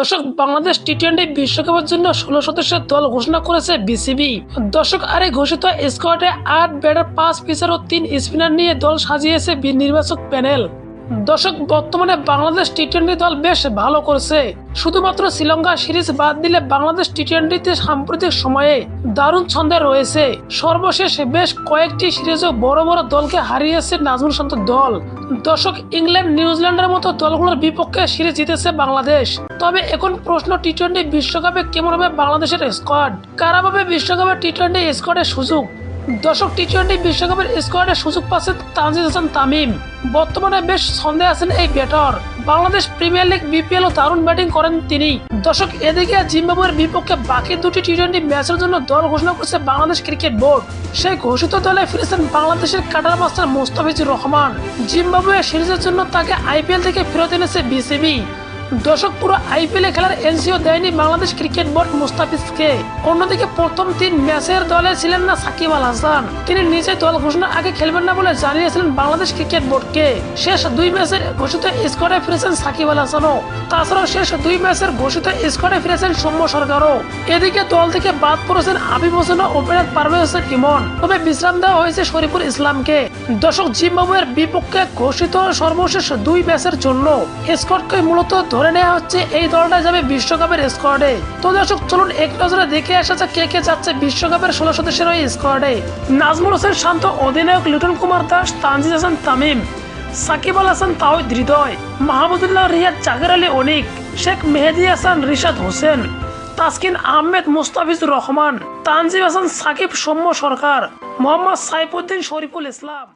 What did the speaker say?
দর্শক, Bangladesh T twenty বিশ্বকাপের জন্য ষোলো সদস্যের দল ঘোষণা করেছে বিসিবি। দর্শক, আরে ঘোষিত স্কোয়াডে আট ব্যাটার পাঁচ পিসার ও তিন স্পিনার নিয়ে দল সাজিয়েছে নির্বাচক প্যানেল। দর্শক, বর্তমানে বাংলাদেশ টি টোয়েন্টি দল বেশ ভালো করছে। শুধুমাত্র শ্রীলঙ্কা সিরিজ বাদ দিলে বাংলাদেশ টি টোয়েন্টিতে সাম্প্রতিক সময়ে দারুণ ছন্দে রয়েছে। সর্বশেষ বেশ কয়েকটি সিরিজে বড় বড় দলকে হারিয়েছে নাজমুল শান্তর দল। দর্শক, ইংল্যান্ড নিউজিল্যান্ডের মতো দলগুলোর বিপক্ষে সিরিজ জিতেছে বাংলাদেশ। তবে এখন প্রশ্ন টি টোয়েন্টি বিশ্বকাপে কেমন হবে বাংলাদেশের স্কোয়াড কারা পাবে বিশ্বকাপে টি টোয়েন্টি স্কোয়াডের সুযোগ? দর্শক টি টোয়েন্টি বিশ্বকাপের স্কোয়াডে সুযোগ পাচ্ছে তানজিদ হাসান তামিম। বর্তমানে বেশ ছন্দে আছেন এই batter Bangladesh premier league BPL ও দারুণ ব্যাটিং করেন তিনি। দর্শক, এদিকে জিম্বাবুয়ের বিপক্ষে বাকি দুটি টি টোয়েন্টি ম্যাচের জন্য দল ঘোষণা করেছে বাংলাদেশ ক্রিকেট বোর্ড সেই ঘোষিত দলে ফিরেছেন বাংলাদেশের cutter master Mustafizur Rahman. Zimbabwe সিরিজের জন্য তাকে আইপিএল থেকে ফেরত এনেছে বিসিবি দর্শক, পুরো আইপিএল খেলার এনসিও দেয়নি বাংলাদেশ ক্রিকেট বোর্ড মুস্তাফিজকে। অন্যদিকে প্রথম তিন ম্যাচের দলে ছিলেন না সাকিব আল হাসান। তিনি নিজে দল ঘোষণার আগে খেলবেন না বলে জানিয়েছিলেন বাংলাদেশ ক্রিকেট বোর্ডকে। শেষ দুই ম্যাচের ঘোষিত স্কোয়াডে ফিরেছেন সাকিব আল হাসানও। তাছাড়াও শেষ দুই ম্যাচের ঘোষিত স্কোয়াডে ফিরেছেন সৌম্য সরকারও। এদিকে দল থেকে বাদ পড়েছেন আবিব হোসেন ও ওপেনার পারভেজ হোসেন ইমন। তবে বিশ্রাম দেওয়া হয়েছে শরীফুল ইসলামকে। দর্শক, জিম্বাবুয়ের বিপক্ষে ঘোষিত সর্বশেষ দুই ম্যাচের জন্য স্কোয়াডকে মূলত ধরে নেওয়া হচ্ছে এই দলটা যাবে বিশ্বকাপের স্কোয়াডে তো দর্শক, চলুন এক নজরে দেখে আসা যাক কে কে যাচ্ছে বিশ্বকাপের ষোলো সদস্যের ওই স্কোয়াডে নাজমুল হোসেন শান্ত, অধিনায়ক লিটন কুমার দাস, তানজিদ হাসান তামিম, সাকিব আল হাসান তাওহিদ হৃদয়, মাহমুদুল্লাহ রিয়াদ জাকের আলী অনিক, শেখ মেহেদি হাসান রিশাদ হোসেন, তাসকিন আহমেদ মুস্তাফিজুর রহমান, তানজিব হাসান সাকিব সৌম্য সরকার, মোহাম্মদ সাইফুদ্দিন শরীফুল ইসলাম।